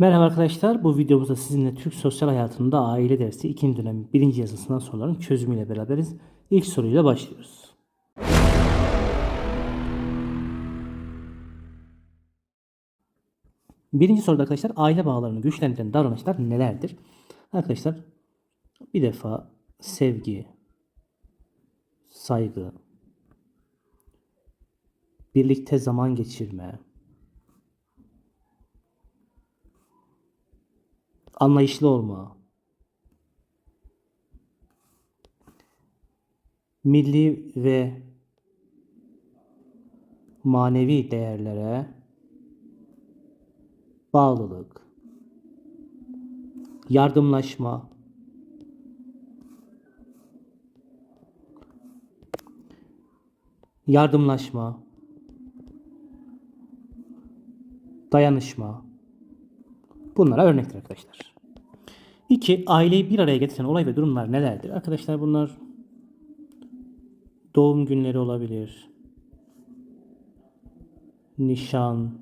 Merhaba arkadaşlar. Bu videomuzda sizinle Türk sosyal hayatında aile dersi 2. dönem 1. yazısından soruların çözümüyle beraberiz. İlk soruyla başlıyoruz. Birinci soruda arkadaşlar aile bağlarını güçlendiren davranışlar nelerdir? Arkadaşlar bir defa sevgi, saygı, birlikte zaman geçirme, anlayışlı olma, milli ve manevi değerlere bağlılık, yardımlaşma, yardımlaşma, dayanışma, Bunlara örnektir arkadaşlar. 2. Aileyi bir araya getiren olay ve durumlar nelerdir? Arkadaşlar bunlar doğum günleri olabilir. Nişan,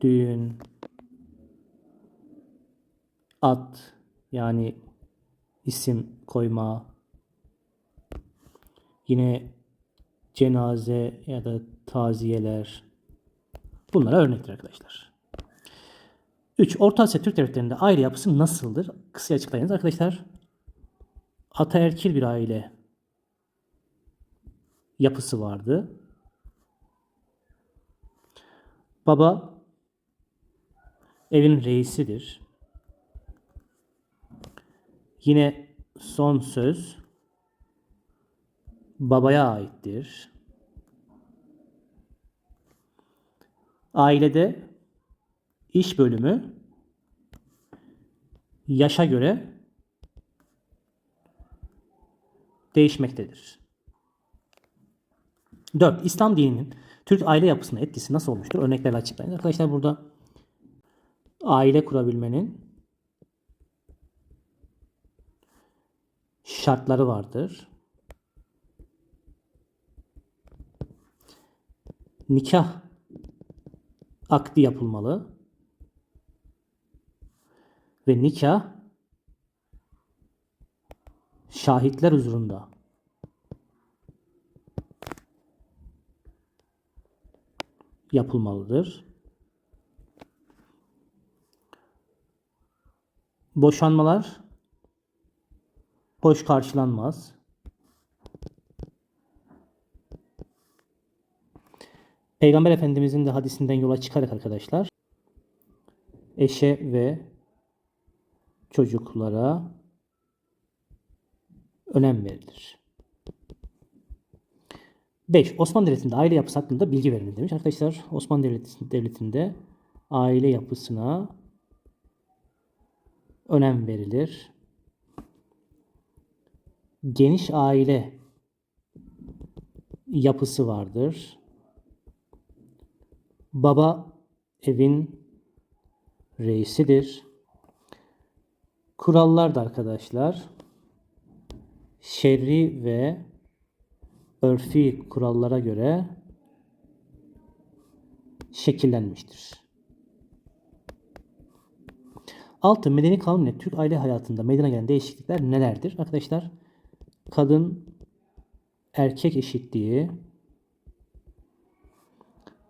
düğün, at yani isim koyma, yine cenaze ya da taziyeler bunlara örnektir arkadaşlar. 3. Orta Asya Türk devletlerinde aile yapısı nasıldır? Kısa açıklayınız arkadaşlar. Ataerkil bir aile yapısı vardı. Baba evin reisidir. Yine son söz babaya aittir. Ailede iş bölümü yaşa göre değişmektedir. 4. İslam dininin Türk aile yapısına etkisi nasıl olmuştur? Örneklerle açıklayın. Arkadaşlar burada aile kurabilmenin şartları vardır. Nikah akdi yapılmalı. Ve nikah şahitler huzurunda yapılmalıdır. Boşanmalar hoş karşılanmaz. Peygamber Efendimizin de hadisinden yola çıkarak arkadaşlar eşe ve çocuklara önem verilir. 5. Osmanlı Devleti'nde aile yapısı hakkında bilgi verin demiş. Arkadaşlar Osmanlı Devleti- Devleti'nde aile yapısına önem verilir. Geniş aile yapısı vardır. Baba evin reisidir. Kurallar da arkadaşlar şer'i ve örfi kurallara göre şekillenmiştir. 6. Medeni kanun ile Türk aile hayatında meydana gelen değişiklikler nelerdir? Arkadaşlar kadın erkek eşitliği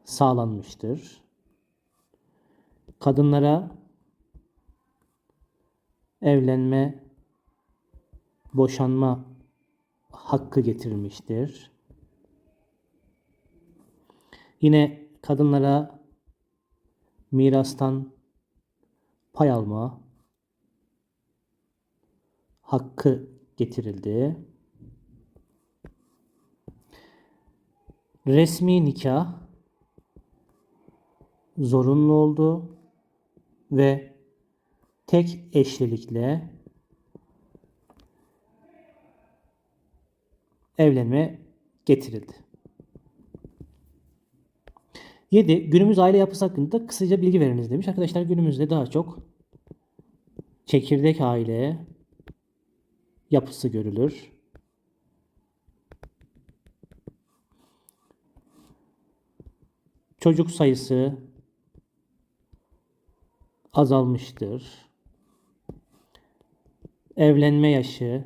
sağlanmıştır. Kadınlara evlenme, boşanma hakkı getirilmiştir. Yine kadınlara mirastan pay alma hakkı getirildi. Resmi nikah zorunlu oldu ve tek eşlilikle evlenme getirildi. 7. Günümüz aile yapısı hakkında kısaca bilgi veriniz demiş. Arkadaşlar günümüzde daha çok çekirdek aile yapısı görülür. Çocuk sayısı azalmıştır. Evlenme yaşı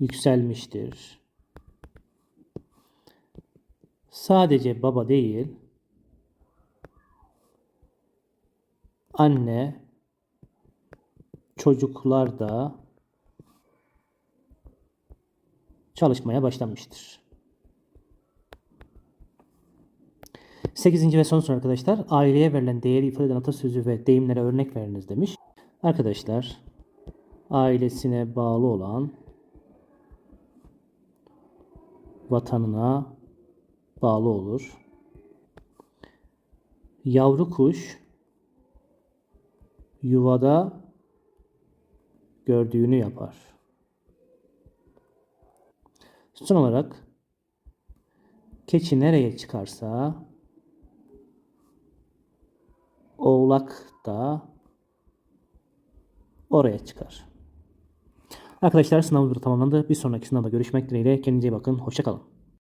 yükselmiştir. Sadece baba değil, anne, çocuklar da çalışmaya başlamıştır. Sekizinci ve son soru arkadaşlar. Aileye verilen değeri ifade eden atasözü ve deyimlere örnek veriniz demiş. Arkadaşlar ailesine bağlı olan vatanına bağlı olur. Yavru kuş yuvada gördüğünü yapar. Son olarak keçi nereye çıkarsa oğlak da oraya çıkar. Arkadaşlar sınavımız tamamlandı. Bir sonraki sınavda görüşmek dileğiyle. Kendinize iyi bakın. Hoşçakalın.